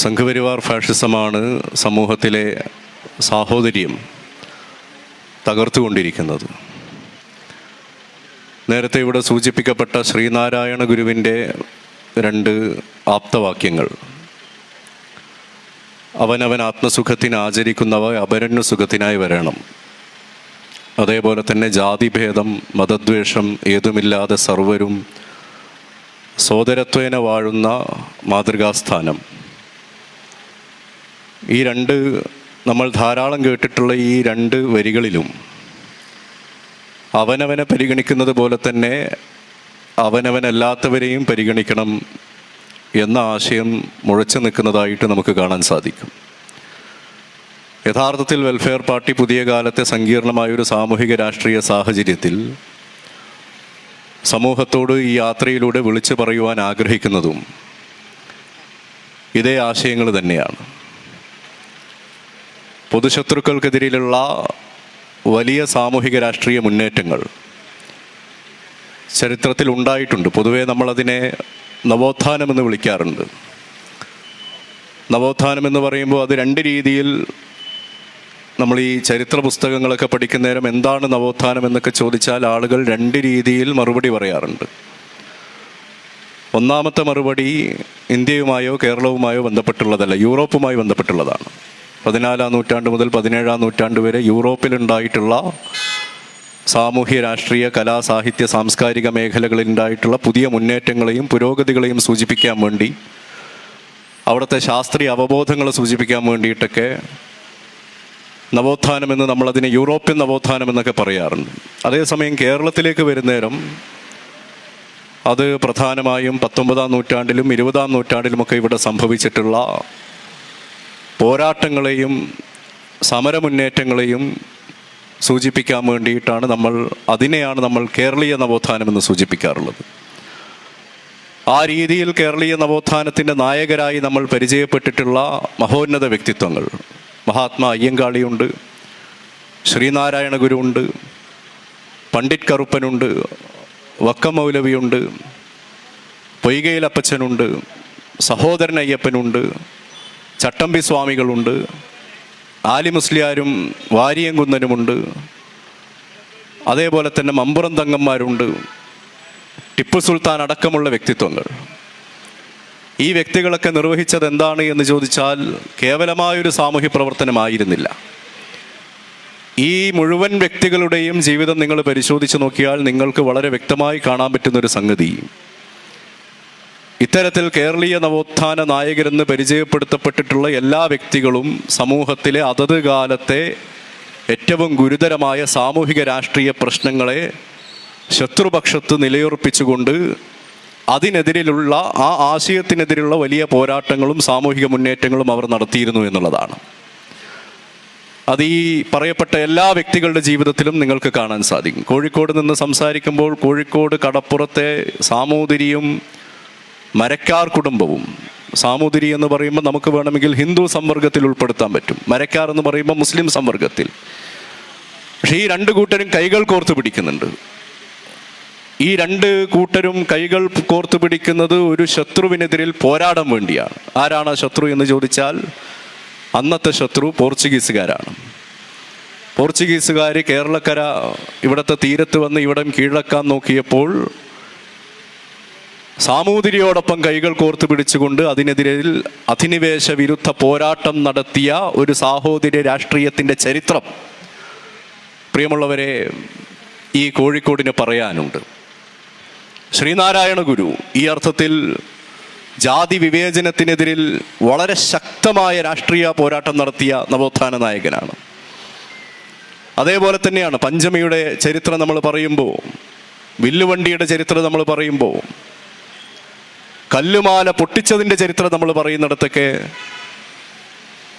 സംഘപരിവാർ ഫാഷിസമാണ് സമൂഹത്തിലെ സാഹോദര്യം തകർത്തുകൊണ്ടിരിക്കുന്നത്. നേരത്തെ ഇവിടെ സൂചിപ്പിക്കപ്പെട്ട ശ്രീനാരായണ ഗുരുവിന്റെ രണ്ട് ആപ്തവാക്യങ്ങൾ. അവനവൻ ആത്മസുഖത്തിന് ആചരിക്കുന്നവ അപരന്യ സുഖത്തിനായി വരണം. അതേപോലെ തന്നെ ജാതിഭേദം മതദ്വേഷം ഏതുമില്ലാതെ സർവരും സോദരത്വേന വാഴുന്ന മാതൃകാസ്ഥാനം. ഈ രണ്ട് നമ്മൾ ധാരാളം കേട്ടിട്ടുള്ള ഈ രണ്ട് വരികളിലും അവനവനെ പരിഗണിക്കുന്നത് പോലെ തന്നെ അവനവനല്ലാത്തവരെയും പരിഗണിക്കണം എന്ന ആശയം മുഴച്ചു നിൽക്കുന്നതായിട്ട് നമുക്ക് കാണാൻ സാധിക്കും. യഥാർത്ഥത്തിൽ വെൽഫെയർ പാർട്ടി പുതിയ കാലത്തെ സങ്കീർണമായൊരു സാമൂഹിക രാഷ്ട്രീയ സാഹചര്യത്തിൽ സമൂഹത്തോട് ഈ യാത്രയിലൂടെ വിളിച്ചു പറയുവാൻ ആഗ്രഹിക്കുന്നതും ഇതേ ആശയങ്ങൾ തന്നെയാണ്. പൊതുശത്രുക്കൾക്കെതിരെയുള്ള വലിയ സാമൂഹിക രാഷ്ട്രീയ മുന്നേറ്റങ്ങൾ ചരിത്രത്തിൽ ഉണ്ടായിട്ടുണ്ട്. പൊതുവേ നമ്മളതിനെ നവോത്ഥാനം എന്ന് വിളിക്കാറുണ്ട്. നവോത്ഥാനം എന്ന് പറയുമ്പോൾ അത് രണ്ട് രീതിയിൽ നമ്മൾ ഈ ചരിത്ര പുസ്തകങ്ങളൊക്കെ പഠിക്കുന്ന നേരം എന്താണ് നവോത്ഥാനം എന്നൊക്കെ ചോദിച്ചാൽ ആളുകൾ രണ്ട് രീതിയിൽ മറുപടി പറയാറുണ്ട്. ഒന്നാമത്തെ മറുപടി ഇന്ത്യയുമായോ കേരളവുമായോ ബന്ധപ്പെട്ടുള്ളതല്ല യൂറോപ്പുമായി ബന്ധപ്പെട്ടുള്ളതാണ്. പതിനാലാം നൂറ്റാണ്ട് മുതൽ പതിനേഴാം നൂറ്റാണ്ട് വരെ യൂറോപ്പിലുണ്ടായിട്ടുള്ള സാമൂഹ്യ രാഷ്ട്രീയ കലാ സാഹിത്യ സാംസ്കാരിക മേഖലകളിൽ ഉണ്ടായിട്ടുള്ള പുതിയ മുന്നേറ്റങ്ങളെയും പുരോഗതികളെയും സൂചിപ്പിക്കാൻ വേണ്ടി അവിടുത്തെ ശാസ്ത്രീയ അവബോധങ്ങളെ സൂചിപ്പിക്കാൻ വേണ്ടിയിട്ടൊക്കെ നവോത്ഥാനമെന്ന് നമ്മളതിനെ യൂറോപ്യൻ നവോത്ഥാനം എന്നൊക്കെ പറയാറുണ്ട്. അതേസമയം കേരളത്തിലേക്ക് വരുന്നേരം അത് പ്രധാനമായും പത്തൊമ്പതാം നൂറ്റാണ്ടിലും ഇരുപതാം നൂറ്റാണ്ടിലുമൊക്കെ ഇവിടെ സംഭവിച്ചിട്ടുള്ള പോരാട്ടങ്ങളെയും സമരമുന്നേറ്റങ്ങളെയും സൂചിപ്പിക്കാൻ വേണ്ടിയിട്ടാണ് നമ്മൾ അതിനെയാണ് നമ്മൾ കേരളീയ നവോത്ഥാനം എന്ന് സൂചിപ്പിക്കാറുള്ളത്. ആ രീതിയിൽ കേരളീയ നവോത്ഥാനത്തിന്റെ നായകരായി നമ്മൾ പരിചയപ്പെട്ടിട്ടുള്ള മഹോന്നത വ്യക്തിത്വങ്ങൾ. മഹാത്മാ അയ്യങ്കാളിയുണ്ട് ശ്രീനാരായണ ഗുരുവുണ്ട് പണ്ഡിറ്റ് കറുപ്പനുണ്ട് വക്കം മൗലവിയുണ്ട് പൊയ്കയിൽ അപ്പച്ചനുണ്ട് സഹോദരൻ അയ്യപ്പനുണ്ട് ചട്ടമ്പി സ്വാമികളുണ്ട്. ആലി മുസ്ലിയാരും വാരിയംകുന്നനുമുണ്ട് അതേപോലെ തന്നെ മമ്പുറം തങ്ങന്മാരുണ്ട്. ടിപ്പു സുൽത്താൻ അടക്കമുള്ള വ്യക്തിത്വങ്ങൾ. ഈ വ്യക്തികളൊക്കെ നിർവഹിച്ചത് എന്താണ് എന്ന് ചോദിച്ചാൽ കേവലമായൊരു സാമൂഹ്യ പ്രവർത്തനമായിരുന്നില്ല ഈ മുഴുവൻ വ്യക്തികളുടെയും ജീവിതം നിങ്ങൾ പരിശോധിച്ച് നോക്കിയാൽ നിങ്ങൾക്ക് വളരെ വ്യക്തമായി കാണാൻ പറ്റുന്ന ഒരു സംഗതി. ഇത്തരത്തിൽ കേരളീയ നവോത്ഥാന നായകരെന്ന് പരിചയപ്പെടുത്തപ്പെട്ടിട്ടുള്ള എല്ലാ വ്യക്തികളും സമൂഹത്തിലെ അതത് കാലത്തെ ഏറ്റവും ഗുരുതരമായ സാമൂഹിക രാഷ്ട്രീയ പ്രശ്നങ്ങളെ ശത്രുപക്ഷത്ത് നിലയുറപ്പിച്ചുകൊണ്ട് അതിനെതിരിലുള്ള ആ ആശയത്തിനെതിരുള്ള വലിയ പോരാട്ടങ്ങളും സാമൂഹിക മുന്നേറ്റങ്ങളും അവർ നടത്തിയിരുന്നു എന്നുള്ളതാണ്. അത് ഈ പറയപ്പെട്ട എല്ലാ വ്യക്തികളുടെ ജീവിതത്തിലും നിങ്ങൾക്ക് കാണാൻ സാധിക്കും. കോഴിക്കോട് നിന്ന് സംസാരിക്കുമ്പോൾ കോഴിക്കോട് കടപ്പുറത്തെ സാമൂതിരിയും മരക്കാർ കുടുംബവും. സാമൂതിരി എന്ന് പറയുമ്പോൾ നമുക്ക് വേണമെങ്കിൽ ഹിന്ദു സംവർഗത്തിൽ ഉൾപ്പെടുത്താൻ പറ്റും. മരക്കാർ എന്ന് പറയുമ്പോൾ മുസ്ലിം സംവർഗത്തിൽ. പക്ഷേ ഈ രണ്ട് കൂട്ടരും കൈകൾ കോർത്ത് പിടിക്കുന്നുണ്ട്. ഈ രണ്ട് കൂട്ടരും കൈകൾ കോർത്ത് പിടിക്കുന്നത് ഒരു ശത്രുവിനെതിരിൽ പോരാടാൻ വേണ്ടിയാണ്. ആരാണ് ശത്രു എന്ന് ചോദിച്ചാൽ അന്നത്തെ ശത്രു പോർച്ചുഗീസുകാരാണ്. പോർച്ചുഗീസുകാർ കേരളക്കര ഇവിടുത്തെ തീരത്ത് വന്ന് ഇവിടം കീഴക്കാൻ നോക്കിയപ്പോൾ സാമൂതിരിയോടൊപ്പം കൈകൾ കോർത്തു പിടിച്ചുകൊണ്ട് അതിനെതിരെ അധിനിവേശ വിരുദ്ധ പോരാട്ടം നടത്തിയ ഒരു സാഹോദര്യ രാഷ്ട്രീയത്തിന്റെ ചരിത്രം പ്രിയമുള്ളവരെ ഈ കോഴിക്കോടിന് പറയാനുണ്ട്. ശ്രീനാരായണ ഗുരു ഈ അർത്ഥത്തിൽ ജാതി വിവേചനത്തിനെതിരിൽ വളരെ ശക്തമായ രാഷ്ട്രീയ പോരാട്ടം നടത്തിയ നവോത്ഥാന നായകനാണ്. അതേപോലെ തന്നെയാണ് പഞ്ചമിയുടെ ചരിത്രം നമ്മൾ പറയുമ്പോൾ വില്ലുവണ്ടിയുടെ ചരിത്രം നമ്മൾ പറയുമ്പോൾ കല്ലുമാല പൊട്ടിച്ചതിന്റെ ചരിത്രം നമ്മൾ പറയുന്നിടത്തൊക്കെ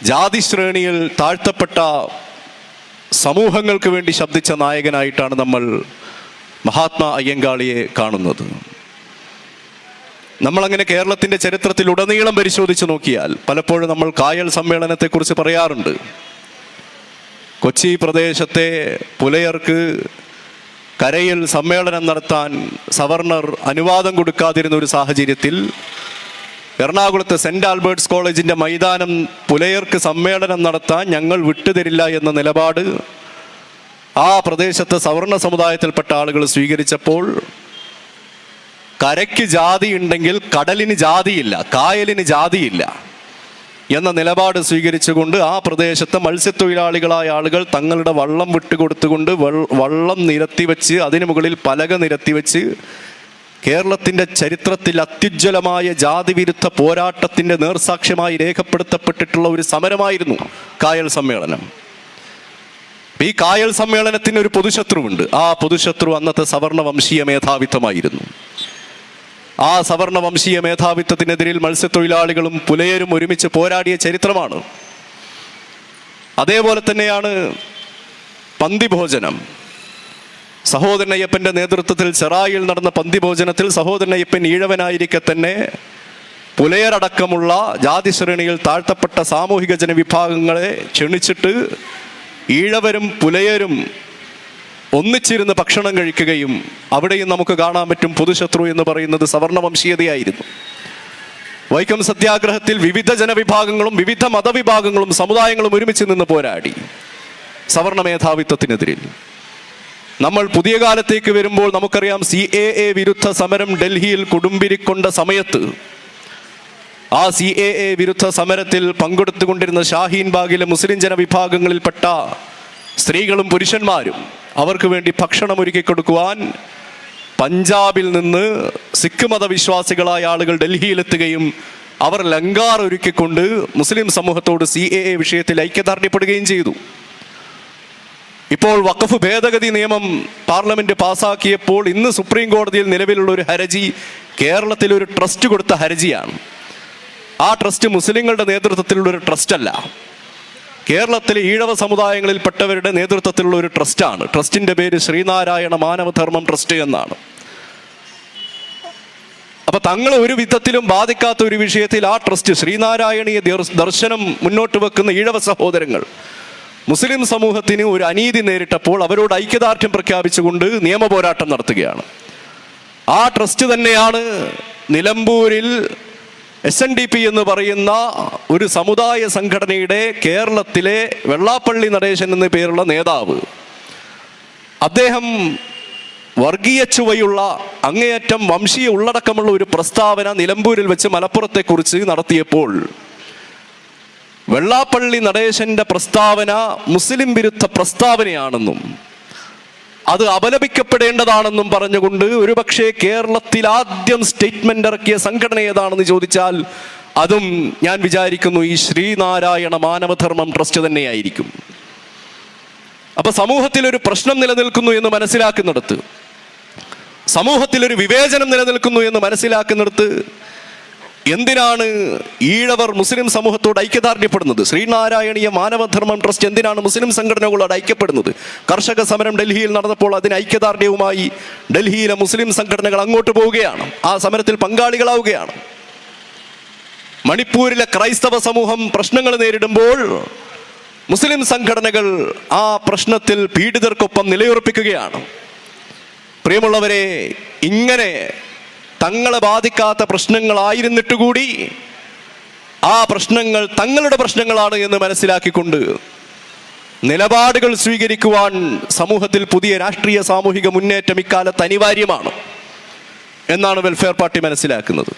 ജാതി ശ്രേണിയിൽ താഴ്ത്തപ്പെട്ട സമൂഹങ്ങൾക്ക് വേണ്ടി ശബ്ദിച്ച നായകനായിട്ടാണ് നമ്മൾ മഹാത്മാ അയ്യങ്കാളിയെ കാണുന്നത്. നമ്മളങ്ങനെ കേരളത്തിന്റെ ചരിത്രത്തിൽ ഉടനീളം പരിശോധിച്ച് നോക്കിയാൽ പലപ്പോഴും നമ്മൾ കായൽ സമ്മേളനത്തെക്കുറിച്ച് പറയാറുണ്ട്. കൊച്ചി പ്രദേശത്തെ പുലയർക്ക് കരയിൽ സമ്മേളനം നടത്താൻ സവർണർ അനുവാദം കൊടുക്കാതിരുന്ന ഒരു സാഹചര്യത്തിൽ എറണാകുളത്ത് സെന്റ് ആൽബർട്ട്സ് കോളേജിന്റെ മൈതാനം പുലയർക്ക് സമ്മേളനം നടത്താൻ ഞങ്ങൾ വിട്ടുതരില്ല എന്ന നിലപാട് ആ പ്രദേശത്തെ സവർണ സമുദായത്തിൽപ്പെട്ട ആളുകൾ സ്വീകരിച്ചപ്പോൾ കരയ്ക്ക് ജാതി ഉണ്ടെങ്കിൽ കടലിന് ജാതിയില്ല കായലിന് ജാതിയില്ല. എന്ന നിലപാട് സ്വീകരിച്ചുകൊണ്ട് ആ പ്രദേശത്തെ മത്സ്യത്തൊഴിലാളികളായ ആളുകൾ തങ്ങളുടെ വള്ളം വിട്ടുകൊടുത്തുകൊണ്ട് വള്ളം നിരത്തി വെച്ച് അതിനു മുകളിൽ പലക നിരത്തി വെച്ച് കേരളത്തിന്റെ ചരിത്രത്തിൽ അത്യുജ്വലമായ ജാതിവിരുദ്ധ പോരാട്ടത്തിന്റെ നേർസാക്ഷ്യമായി രേഖപ്പെടുത്തപ്പെട്ടിട്ടുള്ള ഒരു സമരമായിരുന്നു കായൽ സമ്മേളനം. ഈ കായൽ സമ്മേളനത്തിന് ഒരു പൊതുശത്രുവുണ്ട്. ആ പൊതുശത്രു അന്നത്തെ സവർണ വംശീയ മേധാവിത്വമായിരുന്നു. ആ സവർണ വംശീയ മേധാവിത്വത്തിനെതിരിൽ മത്സ്യത്തൊഴിലാളികളും പുലയരും ഒരുമിച്ച് പോരാടിയ ചരിത്രമാണ്. അതേപോലെ തന്നെയാണ് പന്തിഭോജനം. സഹോദരൻ അയ്യപ്പന്റെ നേതൃത്വത്തിൽ ചെറായിൽ നടന്ന പന്തിഭോജനത്തിൽ സഹോദരൻ അയ്യപ്പൻ ഈഴവനായിരിക്കെ തന്നെ പുലയരടക്കമുള്ള ജാതി ശ്രേണിയിൽ താഴ്ത്തപ്പെട്ട സാമൂഹിക ജനവിഭാഗങ്ങളെ ക്ഷണിച്ചിട്ട് ഈഴവരും പുലയരും ഒന്നിച്ചിരുന്ന് ഭക്ഷണം കഴിക്കുകയും അവിടെയും നമുക്ക് കാണാൻ പറ്റും പൊതുശത്രു എന്ന് പറയുന്നത് സവർണ വംശീയതയായിരുന്നു വൈക്കം സത്യാഗ്രഹത്തിൽ വിവിധ ജനവിഭാഗങ്ങളും വിവിധ മതവിഭാഗങ്ങളും സമുദായങ്ങളും ഒരുമിച്ച് നിന്ന് പോരാടി. സവർണ മേധാവിത്വത്തിനെതിരിൽ നമ്മൾ പുതിയ കാലത്തേക്ക് വരുമ്പോൾ നമുക്കറിയാം സി എ എ വിരുദ്ധ സമരം ഡൽഹിയിൽ കൊടുമ്പിരിക്കൊണ്ട സമയത്ത് ആ സി എ എ വിരുദ്ധ സമരത്തിൽ പങ്കെടുത്തുകൊണ്ടിരുന്ന ഷാഹീൻ ബാഗിലെ മുസ്ലിം ജനവിഭാഗങ്ങളിൽപ്പെട്ട സ്ത്രീകളും പുരുഷന്മാരും അവർക്ക് വേണ്ടി ഭക്ഷണം ഒരുക്കി കൊടുക്കുവാൻ പഞ്ചാബിൽ നിന്ന് സിഖ് മതവിശ്വാസികളായ ആളുകൾ ഡൽഹിയിലെത്തുകയും അവർ ലങ്കാർ ഒരുക്കിക്കൊണ്ട് മുസ്ലിം സമൂഹത്തോട് സി എ എ വിഷയത്തിൽ ഐക്യദാർഢ്യപ്പെടുകയും ചെയ്തു. ഇപ്പോൾ വഖഫ് ഭേദഗതി നിയമം പാർലമെന്റ് പാസാക്കിയപ്പോൾ ഇന്ന് സുപ്രീം കോടതിയിൽ നിലവിലുള്ള ഒരു ഹരജി കേരളത്തിൽ ഒരു ട്രസ്റ്റ് കൊടുത്ത ഹരജിയാണ്. ആ ട്രസ്റ്റ് മുസ്ലിങ്ങളുടെ നേതൃത്വത്തിലുള്ള ഒരു ട്രസ്റ്റ് അല്ല കേരളത്തിലെ ഈഴവ സമുദായങ്ങളിൽപ്പെട്ടവരുടെ നേതൃത്വത്തിലുള്ള ഒരു ട്രസ്റ്റാണ്. ട്രസ്റ്റിന്റെ പേര് ശ്രീനാരായണ മാനവധർമ്മം ട്രസ്റ്റ് എന്നാണ്. അപ്പൊ തങ്ങൾ ഒരു വിധത്തിലും ബാധിക്കാത്ത ഒരു വിഷയത്തിൽ ആ ട്രസ്റ്റ് ശ്രീനാരായണീയ ദർശനം മുന്നോട്ട് വെക്കുന്ന ഈഴവ സഹോദരങ്ങൾ മുസ്ലിം സമൂഹത്തിന് ഒരു അനീതി നേരിട്ടപ്പോൾ അവരോട് ഐക്യദാർഢ്യം പ്രഖ്യാപിച്ചുകൊണ്ട് നിയമപോരാട്ടം നടത്തുകയാണ്. ആ ട്രസ്റ്റ് തന്നെയാണ് നിലമ്പൂരിൽ എസ് എൻ ഡി പി എന്ന് പറയുന്ന ഒരു സമുദായ സംഘടനയുടെ കേരളത്തിലെ വെള്ളാപ്പള്ളി നടേശൻ എന്ന പേരുള്ള നേതാവ്. അദ്ദേഹം വർഗീയ ചുവയുള്ള അങ്ങേയറ്റം വംശീയ ഉള്ളടക്കമുള്ള ഒരു പ്രസ്താവന നിലമ്പൂരിൽ വെച്ച് മലപ്പുറത്തെക്കുറിച്ച് നടത്തിയപ്പോൾ വെള്ളാപ്പള്ളി നടേശന്റെ പ്രസ്താവന മുസ്ലിം വിരുദ്ധ പ്രസ്താവനയാണെന്നും അത് അപലപിക്കപ്പെടേണ്ടതാണെന്നും പറഞ്ഞുകൊണ്ട് ഒരുപക്ഷെ കേരളത്തിൽ ആദ്യം സ്റ്റേറ്റ്മെന്റ് ഇറക്കിയ സംഘടന ഏതാണെന്ന് ചോദിച്ചാൽ അതും ഞാൻ വിചാരിക്കുന്നു ഈ ശ്രീനാരായണ മാനവധർമ്മം ട്രസ്റ്റ് തന്നെയായിരിക്കും. അപ്പൊ സമൂഹത്തിൽ ഒരു പ്രശ്നം നിലനിൽക്കുന്നു എന്ന് മനസ്സിലാക്കുന്നിടത്ത് സമൂഹത്തിൽ ഒരു വിവേചനം നിലനിൽക്കുന്നു എന്ന് മനസ്സിലാക്കുന്നിടത്ത് എന്തിനാണ് ഈഴവർ മുസ്ലിം സമൂഹത്തോട് ഐക്യദാർഢ്യപ്പെടുന്നത്? ശ്രീനാരായണീയ മാനവധർമ്മം ട്രസ്റ്റ് എന്തിനാണ് മുസ്ലിം സംഘടനകളോട് ഐക്യപ്പെടുന്നത്? കർഷക സമരം ഡൽഹിയിൽ നടന്നപ്പോൾ അതിന് ഐക്യദാർഢ്യവുമായി ഡൽഹിയിലെ മുസ്ലിം സംഘടനകൾ അങ്ങോട്ട് പോവുകയാണ്. ആ സമരത്തിൽ പങ്കാളികളാവുകയാണ്. മണിപ്പൂരിലെ ക്രൈസ്തവ സമൂഹം പ്രശ്നങ്ങൾ നേരിടുമ്പോൾ മുസ്ലിം സംഘടനകൾ ആ പ്രശ്നത്തിൽ പീഡിതർക്കൊപ്പം നിലയുറപ്പിക്കുകയാണ്. പ്രിയമുള്ളവരെ ഇങ്ങനെ തങ്ങളെ ബാധിക്കാത്ത പ്രശ്നങ്ങളായിരുന്നിട്ട് കൂടി ആ പ്രശ്നങ്ങൾ തങ്ങളുടെ പ്രശ്നങ്ങളാണ് എന്ന് മനസ്സിലാക്കിക്കൊണ്ട് നിലപാടുകൾ സ്വീകരിക്കുവാൻ സമൂഹത്തിൽ പുതിയ രാഷ്ട്രീയ സാമൂഹിക മുന്നേറ്റം ഇക്കാലത്ത് അനിവാര്യമാണ് എന്നാണ് വെൽഫെയർ പാർട്ടി മനസ്സിലാക്കുന്നത്.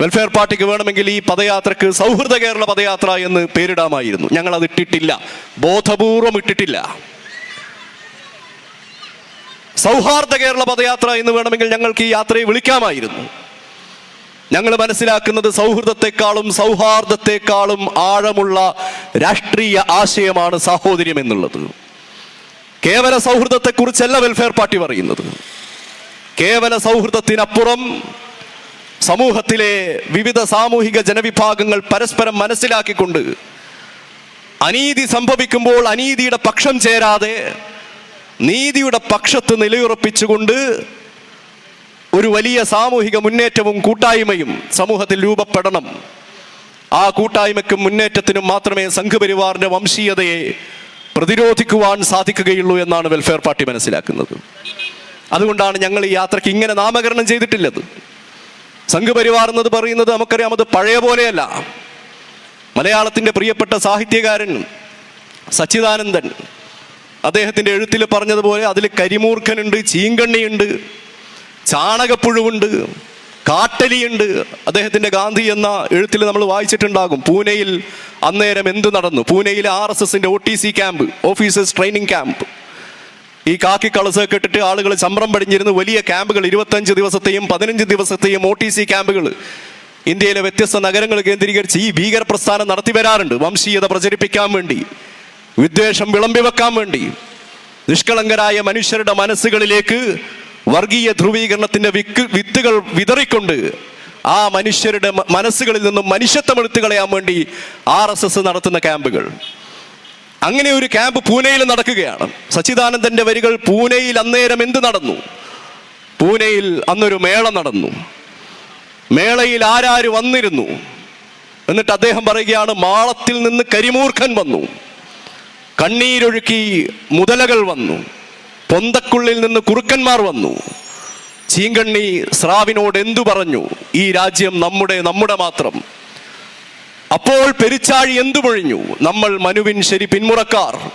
വെൽഫെയർ പാർട്ടിക്ക് വേണമെങ്കിൽ ഈ പദയാത്രക്ക് സൗഹൃദ കേരള പദയാത്ര എന്ന് പേരിടാമായിരുന്നു. ഞങ്ങൾ അത് ഇട്ടിട്ടില്ല. ബോധപൂർവം ഇട്ടിട്ടില്ല. സൗഹാർദ്ദ കേരള പദയാത്ര എന്ന് വേണമെങ്കിൽ ഞങ്ങൾക്ക് ഈ യാത്രയെ വിളിക്കാമായിരുന്നു. ഞങ്ങൾ മനസ്സിലാക്കുന്നത് സൗഹൃദത്തെക്കാളും സൗഹാർദ്ദത്തെക്കാളും ആഴമുള്ള രാഷ്ട്രീയ ആശയമാണ് സാഹോദര്യം എന്നുള്ളത്. കേവല സൗഹൃദത്തെക്കുറിച്ചല്ല വെൽഫെയർ പാർട്ടി പറയുന്നത്. കേവല സൗഹൃദത്തിനപ്പുറം സമൂഹത്തിലെ വിവിധ സാമൂഹിക ജനവിഭാഗങ്ങൾ പരസ്പരം മനസ്സിലാക്കിക്കൊണ്ട് അനീതി സംഭവിക്കുമ്പോൾ അനീതിയുടെ പക്ഷം ചേരാതെ നീതിയുടെ പക്ഷത്ത് നിലയുറപ്പിച്ചുകൊണ്ട് ഒരു വലിയ സാമൂഹിക മുന്നേറ്റവും കൂട്ടായ്മയും സമൂഹത്തിൽ രൂപപ്പെടണം. ആ കൂട്ടായ്മയ്ക്കും മുന്നേറ്റത്തിനും മാത്രമേ സംഘപരിവാറിന്റെ വംശീയതയെ പ്രതിരോധിക്കുവാൻ സാധിക്കുകയുള്ളൂ എന്നാണ് വെൽഫെയർ പാർട്ടി മനസ്സിലാക്കുന്നത്. അതുകൊണ്ടാണ് ഞങ്ങൾ ഈ യാത്രയ്ക്ക് ഇങ്ങനെ നാമകരണം ചെയ്തിട്ടില്ലത് സംഘപരിവാർ എന്നത് പറയുന്നത് നമുക്കറിയാം അത് പഴയ പോലെയല്ല. മലയാളത്തിന്റെ പ്രിയപ്പെട്ട സാഹിത്യകാരൻ സച്ചിദാനന്ദൻ അദ്ദേഹത്തിന്റെ എഴുത്തിൽ പറഞ്ഞതുപോലെ അതിൽ കരിമൂർഖനുണ്ട് ചീങ്കണ്ണിയുണ്ട് ചാണകപ്പുഴുവുണ്ട് കാട്ടലിയുണ്ട്. അദ്ദേഹത്തിന്റെ ഗാന്ധി എന്ന എഴുത്തിൽ നമ്മൾ വായിച്ചിട്ടുണ്ടാകും. പൂനെയിൽ അന്നേരം എന്ത് നടന്നു? പൂനെയിലെ ആർ എസ് എസിന്റെ O T C camp officers training camp. ഈ കാക്കി കളസൊക്കെ ഇട്ടിട്ട് ആളുകൾ ചമ്രം പടിഞ്ഞിരുന്ന് വലിയ ക്യാമ്പുകൾ ഇരുപത്തഞ്ച് ദിവസത്തെയും പതിനഞ്ച് ദിവസത്തെയും ഒ ടി സി ക്യാമ്പുകൾ. ഇന്ത്യയിലെ വ്യത്യസ്ത നഗരങ്ങൾ കേന്ദ്രീകരിച്ച് ഈ ഭീകര പ്രസ്ഥാനം നടത്തി വരാറുണ്ട്. വംശീയത പ്രചരിപ്പിക്കാൻ വേണ്ടി. വിദ്വേഷം വിളമ്പി വെക്കാൻ വേണ്ടി നിഷ്കളങ്കരായ മനുഷ്യരുടെ മനസ്സുകളിലേക്ക് വർഗീയ ധ്രുവീകരണത്തിന്റെ വിക്ക് വിത്തുകൾ വിതറിക്കൊണ്ട് ആ മനുഷ്യരുടെ മനസ്സുകളിൽ നിന്നും മനുഷ്യത്വം എടുത്തു കളയാൻ വേണ്ടി ആർ എസ് എസ് നടത്തുന്ന ക്യാമ്പുകൾ. അങ്ങനെ ഒരു ക്യാമ്പ് പൂനെയിൽ നടക്കുകയാണ്. സച്ചിദാനന്ദന്റെ വരികൾ പൂനെയിൽ അന്നേരം എന്ത് നടന്നു? പൂനെയിൽ അന്നൊരു മേള നടന്നു. മേളയിൽ ആരാര് വന്നിരുന്നു? എന്നിട്ട് അദ്ദേഹം പറയുകയാണ് മാളത്തിൽ നിന്ന് കരിമൂർഖൻ വന്നു. കണ്ണീരൊഴുക്കി മുതലകൾ വന്നു. പൊന്തക്കുള്ളിൽ നിന്ന് കുറുക്കന്മാർ വന്നു. ചീങ്കണ്ണി സ്രാവിനോട് എന്തു പറഞ്ഞു? ഈ രാജ്യം നമ്മുടെ നമ്മുടെ മാത്രം. അപ്പോൾ പെരിച്ചാഴി എന്തു മൊഴിഞ്ഞു? നമ്മൾ മനുവിൻ ശരി പിന്മുറക്കാർ.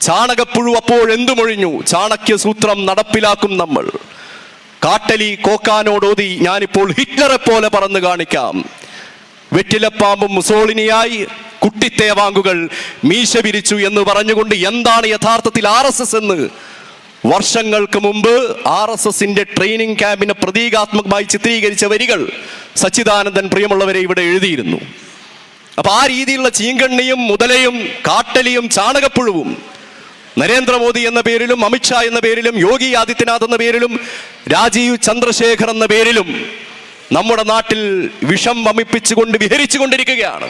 ചാണകപ്പുഴു അപ്പോൾ എന്തു മൊഴിഞ്ഞു? ചാണക്യ സൂത്രം നടപ്പിലാക്കും നമ്മൾ. കാട്ടലി കോക്കാനോടോതി ഞാനിപ്പോൾ ഹിറ്റ്ലറെ പോലെ പറന്ന് കാണിക്കാം. വെറ്റിലപ്പാമ്പും മുസോളിനിയായി കുട്ടിത്തേവാങ്കുകൾ മീശ വിരിച്ചു എന്ന് പറഞ്ഞുകൊണ്ട് എന്താണ് യഥാർത്ഥത്തിൽ ആർ എസ് എസ് എന്ന്? വർഷങ്ങൾക്ക് മുമ്പ് ആർ എസ് എസിന്റെ ട്രെയിനിങ് ക്യാമ്പിനെ പ്രതീകാത്മകമായി ചിത്രീകരിച്ച വരികൾ സച്ചിദാനന്ദൻ പ്രിയമുള്ളവരെ ഇവിടെ എഴുതിയിരുന്നു. അപ്പൊ ആ രീതിയിലുള്ള ചീങ്കണ്ണിയും മുതലയും കാട്ടലിയും ചാണകപ്പുഴുവും നരേന്ദ്രമോദി എന്ന പേരിലും അമിത്ഷാ എന്ന പേരിലും യോഗി ആദിത്യനാഥ് എന്ന പേരിലും രാജീവ് ചന്ദ്രശേഖർ എന്ന പേരിലും നമ്മുടെ നാട്ടിൽ വിഷം വമിപ്പിച്ചുകൊണ്ട് വിഹരിച്ചു കൊണ്ടിരിക്കുകയാണ്